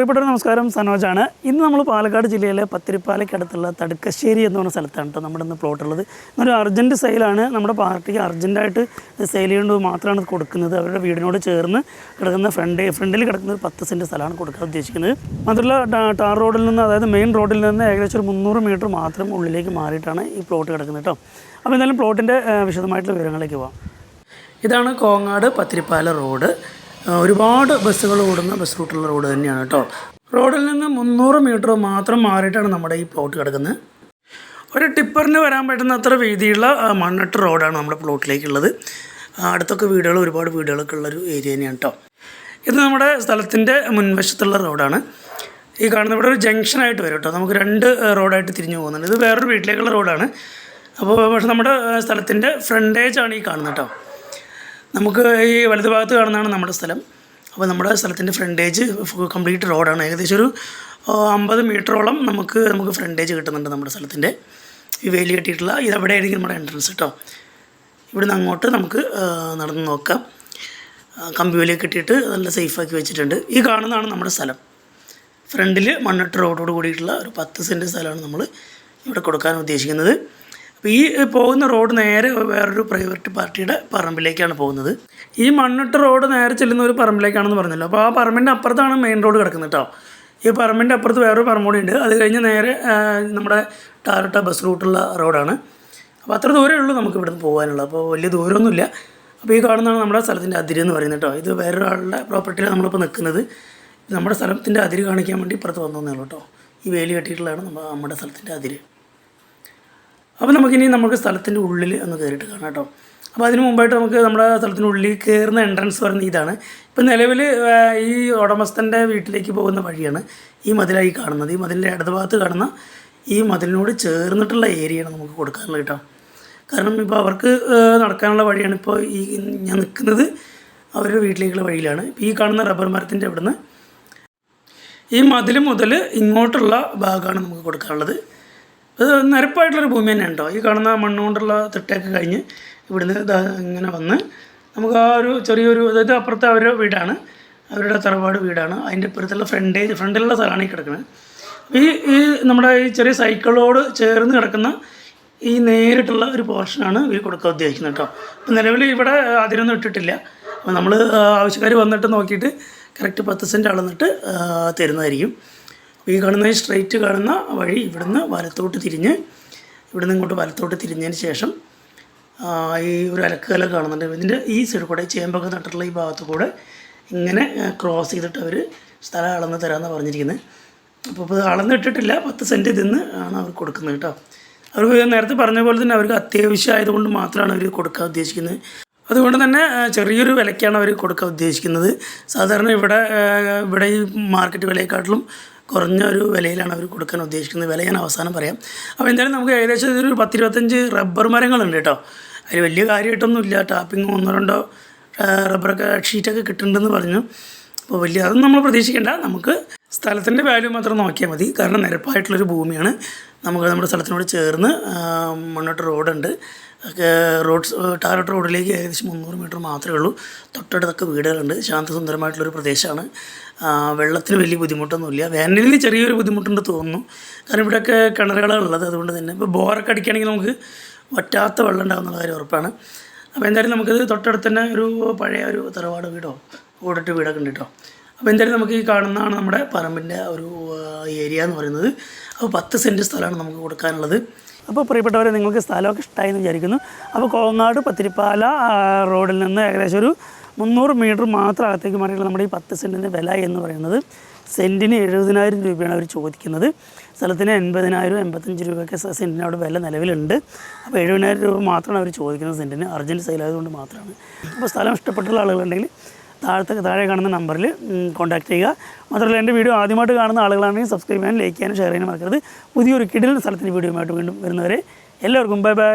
പ്രിയപ്പെട്ട നമസ്കാരം. സനോജാണ്. ഇന്ന് നമ്മൾ പാലക്കാട് ജില്ലയിലെ പത്തിരിപ്പാലയ്ക്കടുത്തുള്ള തടുക്കശ്ശേരി എന്ന് പറഞ്ഞ സ്ഥലത്താണ് കേട്ടോ നമ്മുടെ ഇന്ന് പ്ലോട്ട് ഉള്ളത്. ഇന്നൊരു അർജന്റ് സെയിലാണ് നമ്മുടെ പാർട്ടിക്ക് അർജന്റായിട്ട് സെയിൽ ചെയ്യേണ്ടത് മാത്രമാണ് കൊടുക്കുന്നത്. അവരുടെ വീടിനോട് ചേർന്ന് കിടക്കുന്ന ഫ്രണ്ട് ഫ്രണ്ടിൽ കിടക്കുന്ന ഒരു പത്ത് സെന്റ് സ്ഥലമാണ് കൊടുക്കാൻ ഉദ്ദേശിക്കുന്നത്. മാത്രമല്ല ടാർ റോഡിൽ നിന്ന് അതായത് മെയിൻ റോഡിൽ നിന്ന് ഏകദേശം ഒരു മുന്നൂറ് മീറ്റർ മാത്രം ഉള്ളിലേക്ക് മാറിയിട്ടാണ് ഈ പ്ലോട്ട് കിടക്കുന്നത് കേട്ടോ. അപ്പോൾ എന്തായാലും പ്ലോട്ടിന്റെ വിശദമായിട്ടുള്ള വിവരങ്ങളിലേക്ക് പോകാം ഇതാണ് കോങ്ങാട് പത്തിരിപ്പാല റോഡ് ഒരുപാട് ബസ്സുകൾ ഓടുന്ന ബസ് റൂട്ടുള്ള റോഡ് തന്നെയാണ് കേട്ടോ. റോഡിൽ നിന്ന് മുന്നൂറ് മീറ്റർ മാത്രം മാറിയിട്ടാണ് നമ്മുടെ ഈ പ്ലോട്ട് കിടക്കുന്നത്. ഒരു ടിപ്പറിന് വരാൻ പറ്റുന്ന അത്ര വീതിയുള്ള മണ്ണിട്ട് റോഡാണ് നമ്മുടെ പ്ലോട്ടിലേക്കുള്ളത്. അടുത്തൊക്കെ വീടുകൾ ഒരുപാട് വീടുകളൊക്കെ ഉള്ളൊരു ഏരിയ തന്നെയാണ് കേട്ടോ. ഇത് നമ്മുടെ സ്ഥലത്തിന്റെ മുൻവശത്തുള്ള റോഡാണ്. ഈ കാണുന്ന ഇവിടെ ഒരു ജംഗ്ഷനായിട്ട് വരും കേട്ടോ. നമുക്ക് രണ്ട് റോഡായിട്ട് തിരിഞ്ഞു പോകുന്നുണ്ട്. ഇത് വേറൊരു വീട്ടിലേക്കുള്ള റോഡാണ്. അപ്പോൾ പക്ഷേ നമ്മുടെ സ്ഥലത്തിന്റെ ഫ്രണ്ടേജാണ് ഈ കാണുന്നത് കേട്ടോ. നമുക്ക് ഈ വലത് ഭാഗത്ത് കാണുന്നതാണ് നമ്മുടെ സ്ഥലം. അപ്പോൾ നമ്മുടെ സ്ഥലത്തിന്റെ ഫ്രണ്ടേജ് കംപ്ലീറ്റ് റോഡാണ് ഏകദേശം ഒരു അമ്പത് മീറ്ററോളം നമുക്ക് നമുക്ക് ഫ്രണ്ടേജ് കിട്ടുന്നുണ്ട് നമ്മുടെ സ്ഥലത്തിന്റെ. ഈ വേലി കെട്ടിയിട്ടുള്ള ഇതവിടെയായിരിക്കും നമ്മുടെ എൻട്രൻസ് കേട്ടോ ഇവിടുന്ന് അങ്ങോട്ട് നമുക്ക് നടന്ന് നോക്കാം. ആ, കമ്പി വേലി കെട്ടിയിട്ട് നല്ല സേഫാക്കി വെച്ചിട്ടുണ്ട്. ഈ കാണുന്നതാണ് നമ്മുടെ സ്ഥലം. ഫ്രണ്ടിൽ മണ്ണിട്ട് റോഡോട് കൂടിയിട്ടുള്ള ഒരു പത്ത് സെന്റ് സ്ഥലമാണ് നമ്മൾ ഇവിടെ കൊടുക്കാൻ ഉദ്ദേശിക്കുന്നത്. അപ്പോൾ ഈ പോകുന്ന റോഡ് നേരെ വേറൊരു പ്രൈവറ്റ് പാർട്ടിയുടെ പറമ്പിലേക്കാണ് പോകുന്നത്. ഈ മണ്ണിട്ട് റോഡ് നേരെ ചെല്ലുന്ന ഒരു പറമ്പിലേക്കാണെന്ന് പറഞ്ഞല്ലോ. അപ്പോൾ ആ പറമ്പിന്റെ അപ്പുറത്താണ് മെയിൻ റോഡ് കിടക്കുന്നത് കേട്ടോ ഈ പറമ്പിന്റെ അപ്പുറത്ത് വേറൊരു പറമ്പ് കൂടി ഉണ്ട്. അത് കഴിഞ്ഞ് നേരെ നമ്മുടെ ടാറട്ട ബസ് റൂട്ടുള്ള റോഡാണ്. അപ്പോൾ അത്ര ദൂരമേ ഉള്ളൂ നമുക്ക് ഇവിടുന്ന് പോകാനുള്ളത്. അപ്പോൾ വലിയ ദൂരമൊന്നുമില്ല. അപ്പോൾ ഈ കാണുന്നതാണ് നമ്മുടെ സ്ഥലത്തിന്റെ അതിര് എന്ന് പറയുന്നത് കേട്ടോ ഇത് വേറൊരാളുടെ പ്രോപ്പർട്ടിയിലാണ് നമ്മളിപ്പോൾ നിൽക്കുന്നത് നമ്മുടെ സ്ഥലത്തിന്റെ അതിര് കാണിക്കാൻ വേണ്ടി ഇപ്പുറത്ത് വന്നു കേട്ടോ ഈ വേലി കെട്ടിയിട്ടുള്ളതാണ് നമ്മുടെ സ്ഥലത്തിന്റെ അതിര്. അപ്പോൾ നമുക്കിനി നമുക്ക് സ്ഥലത്തിന്റെ ഉള്ളിൽ ഒന്ന് കയറിയിട്ട് കാണാം കേട്ടോ. അപ്പോൾ അതിന് മുമ്പായിട്ട് നമുക്ക് നമ്മുടെ സ്ഥലത്തിന്റെ ഉള്ളിൽ കയറുന്ന എൻട്രൻസ് പറയുന്നത് ഇതാണ്. ഇപ്പം നിലവിൽ ഈ ഉടമസ്ഥന്റെ വീട്ടിലേക്ക് പോകുന്ന വഴിയാണ് ഈ മതിലായി കാണുന്നത്. ഈ മതിലിന്റെ ഇടതുഭാഗത്ത് കാണുന്ന ഈ മതിലിനോട് ചേർന്നിട്ടുള്ള ഏരിയയാണ് നമുക്ക് കൊടുക്കാനുള്ളത് കേട്ടോ. കാരണം ഇപ്പോൾ അവർക്ക് നടക്കാനുള്ള വഴിയാണ് ഇപ്പോൾ ഈ ഞാൻ നിൽക്കുന്നത് അവരുടെ വീട്ടിലേക്കുള്ള വഴിയിലാണ്. ഇപ്പോൾ ഈ കാണുന്ന റബ്ബർ മരത്തിന്റെ അവിടുന്ന് ഈ മതിൽ മുതൽ ഇങ്ങോട്ടുള്ള ഭാഗമാണ് നമുക്ക് കൊടുക്കാനുള്ളത്. അത് നിരപ്പായിട്ടുള്ളൊരു ഭൂമി തന്നെ ഉണ്ടോ ഈ കാണുന്ന മണ്ണുകൊണ്ടുള്ള തിട്ടയൊക്കെ കഴിഞ്ഞ് ഇവിടുന്ന് ഇങ്ങനെ വന്ന് നമുക്ക് ആ ഒരു ചെറിയൊരു അതായത് അപ്പുറത്തെ അവരുടെ വീടാണ്. അവരുടെ തറവാട് വീടാണ്. അതിന്റെ ഇപ്പുറത്തുള്ള ഫ്രണ്ടേജ് ഫ്രണ്ടിലുള്ള സ്ഥലമാണ് ഈ കിടക്കുന്നത്. ഈ ഈ നമ്മുടെ ഈ ചെറിയ സൈക്കിളോട് ചേർന്ന് കിടക്കുന്ന ഈ നേരിട്ടുള്ള ഒരു പോർഷനാണ് ഇവർ കൊടുക്കാൻ ഉദ്ദേശിക്കുന്നത് കേട്ടോ. അപ്പം നിലവിൽ ഇവിടെ അതിനൊന്നും ഇട്ടിട്ടില്ല. അപ്പോൾ നമ്മൾ ആവശ്യക്കാർ വന്നിട്ട് നോക്കിയിട്ട് കറക്റ്റ് പത്ത് സെന്റ് അളന്നിട്ട് തരുന്നതായിരിക്കും. ഈ കാണുന്ന സ്ട്രൈറ്റ് കാണുന്ന വഴി ഇവിടുന്ന് വലത്തോട്ട് തിരിഞ്ഞ് ഇവിടുന്ന് ഇങ്ങോട്ട് വലത്തോട്ട് തിരിഞ്ഞതിന് ശേഷം ഈ ഒരു അലക്കുകല കാണുന്നുണ്ട്. ഇതിന്റെ ഈ സൈഡ് കൂടെ ചേമ്പൊക്കെ നട്ടിട്ടുള്ള ഈ ഭാഗത്ത് കൂടെ ഇങ്ങനെ ക്രോസ് ചെയ്തിട്ട് അവർ സ്ഥലം അളന്ന് തരാമെന്ന് പറഞ്ഞിരിക്കുന്നത് അപ്പോൾ ഇപ്പോൾ അളന്നിട്ടിട്ടില്ല പത്ത് സെന്റ് ഇതിന്ന് ആണ് അവർ കൊടുക്കുന്നത് കേട്ടോ. അവർ നേരത്തെ പറഞ്ഞ പോലെ തന്നെ അവർക്ക് അത്യാവശ്യം ആയതുകൊണ്ട് മാത്രമാണ് അവർ കൊടുക്കാൻ ഉദ്ദേശിക്കുന്നത്. അതുകൊണ്ട് തന്നെ ചെറിയൊരു വിലയ്ക്കാണ് അവർ കൊടുക്കാൻ ഉദ്ദേശിക്കുന്നത്. സാധാരണ ഇവിടെ ഇവിടെ ഈ മാർക്കറ്റ് വിലയെക്കാട്ടിലും കുറഞ്ഞ ഒരു വിലയിലാണ് അവർ കൊടുക്കാൻ ഉദ്ദേശിക്കുന്നത്. വില ഞാൻ അവസാനം പറയാം. അപ്പോൾ എന്തായാലും നമുക്ക് ഏകദേശം ഇതൊരു പത്തിരുപത്തഞ്ച് റബ്ബർ മരങ്ങളുണ്ട് കേട്ടോ. അതിൽ വലിയ കാര്യമായിട്ടൊന്നും ഇല്ല. ടാപ്പിംഗ് ഒന്നോ രണ്ടോ റബ്ബറൊക്കെ ഷീറ്റൊക്കെ കിട്ടുന്നുണ്ടെന്ന് പറഞ്ഞു. അപ്പോൾ വലിയ അതൊന്നും നമ്മൾ പ്രതീക്ഷിക്കേണ്ട. നമുക്ക് സ്ഥലത്തിന്റെ വാല്യൂ മാത്രം നോക്കിയാൽ മതി. കാരണം നിരപ്പായിട്ടുള്ളൊരു ഭൂമിയാണ്. നമുക്ക് നമ്മുടെ സ്ഥലത്തിനോട് ചേർന്ന് മണ്ണോട്ട് റോഡുണ്ട്. റോഡ് ടാറോട്ട് റോഡിലേക്ക് ഏകദേശം മുന്നൂറ് മീറ്റർ മാത്രമേ ഉള്ളൂ. തൊട്ടടുത്തൊക്കെ വീടുകളുണ്ട്. ശാന്തസുന്ദരമായിട്ടുള്ളൊരു പ്രദേശമാണ്. വെള്ളത്തിന് വലിയ ബുദ്ധിമുട്ടൊന്നുമില്ല. വേനലിൽ ചെറിയൊരു ബുദ്ധിമുട്ടുണ്ട് തോന്നുന്നു. കാരണം ഇവിടെയൊക്കെ കിണറുകളാണ് ഉള്ളത്. അതുകൊണ്ട് തന്നെ ഇപ്പോൾ ബോറൊക്കെ അടിക്കുകയാണെങ്കിൽ നമുക്ക് വറ്റാത്ത വെള്ളം ഉണ്ടാകുന്നുള്ള കാര്യം ഉറപ്പാണ്. അപ്പോൾ എന്തായാലും നമുക്കിത് തൊട്ടടുത്ത് തന്നെ ഒരു പഴയ ഒരു തറവാട് വീടോ ഓടിട്ട് വീടൊക്കെ ഉണ്ട് കേട്ടോ. അപ്പോൾ എന്തായാലും നമുക്ക് ഈ കാണുന്നതാണ് നമ്മുടെ പറമ്പിന്റെ ഒരു ഏരിയ എന്ന് പറയുന്നത്. അപ്പോൾ പത്ത് സെന്റ് സ്ഥലമാണ് നമുക്ക് കൊടുക്കാനുള്ളത്. അപ്പോൾ പ്രിയപ്പെട്ടവരെ നിങ്ങൾക്ക് സ്ഥലമൊക്കെ ഇഷ്ടമായി എന്ന് വിചാരിക്കുന്നു. അപ്പോൾ കോങ്ങാട് പത്തിരിപ്പാല റോഡിൽ നിന്ന് ഏകദേശം ഒരു മുന്നൂറ് മീറ്റർ മാത്രം അകത്തേക്ക് മാറിയുള്ള നമ്മുടെ ഈ പത്ത് സെന്റിന്റെ വില എന്ന് പറയുന്നത് സെന്റിന് എഴുപതിനായിരം രൂപയാണ് അവർ ചോദിക്കുന്നത്. സ്ഥലത്തിന് എൺപതിനായിരം എൺപത്തഞ്ച് രൂപയൊക്കെ സെന്റിന് അവിടെ വില നിലവിലുണ്ട്. അപ്പോൾ എഴുപതിനായിരം രൂപ മാത്രമാണ് അവർ ചോദിക്കുന്നത് സെന്റിന് അർജന്റ് സെയിലായതുകൊണ്ട് മാത്രമാണ്. അപ്പോൾ സ്ഥലം ഇഷ്ടപ്പെട്ടുള്ള ആളുകളുണ്ടെങ്കിൽ താഴത്തെ താഴെ കാണുന്ന നമ്പറിൽ കോൺടാക്ട് ചെയ്യുക. മാത്രമല്ല എന്റെ വീഡിയോ ആദ്യമായിട്ട് കാണുന്ന ആളുകളാണെങ്കിൽ സബ്സ്ക്രൈബ് ചെയ്യാനും ലൈക്ക് ചെയ്യാനും ഷെയർ ചെയ്യാനും മറക്കരുത്. പുതിയൊരു കിടിലൻ സ്ഥലത്തിന്റെ വീഡിയോയുമായിട്ട് വീണ്ടും വരുന്നവരെ എല്ലാവർക്കും ബൈ ബൈ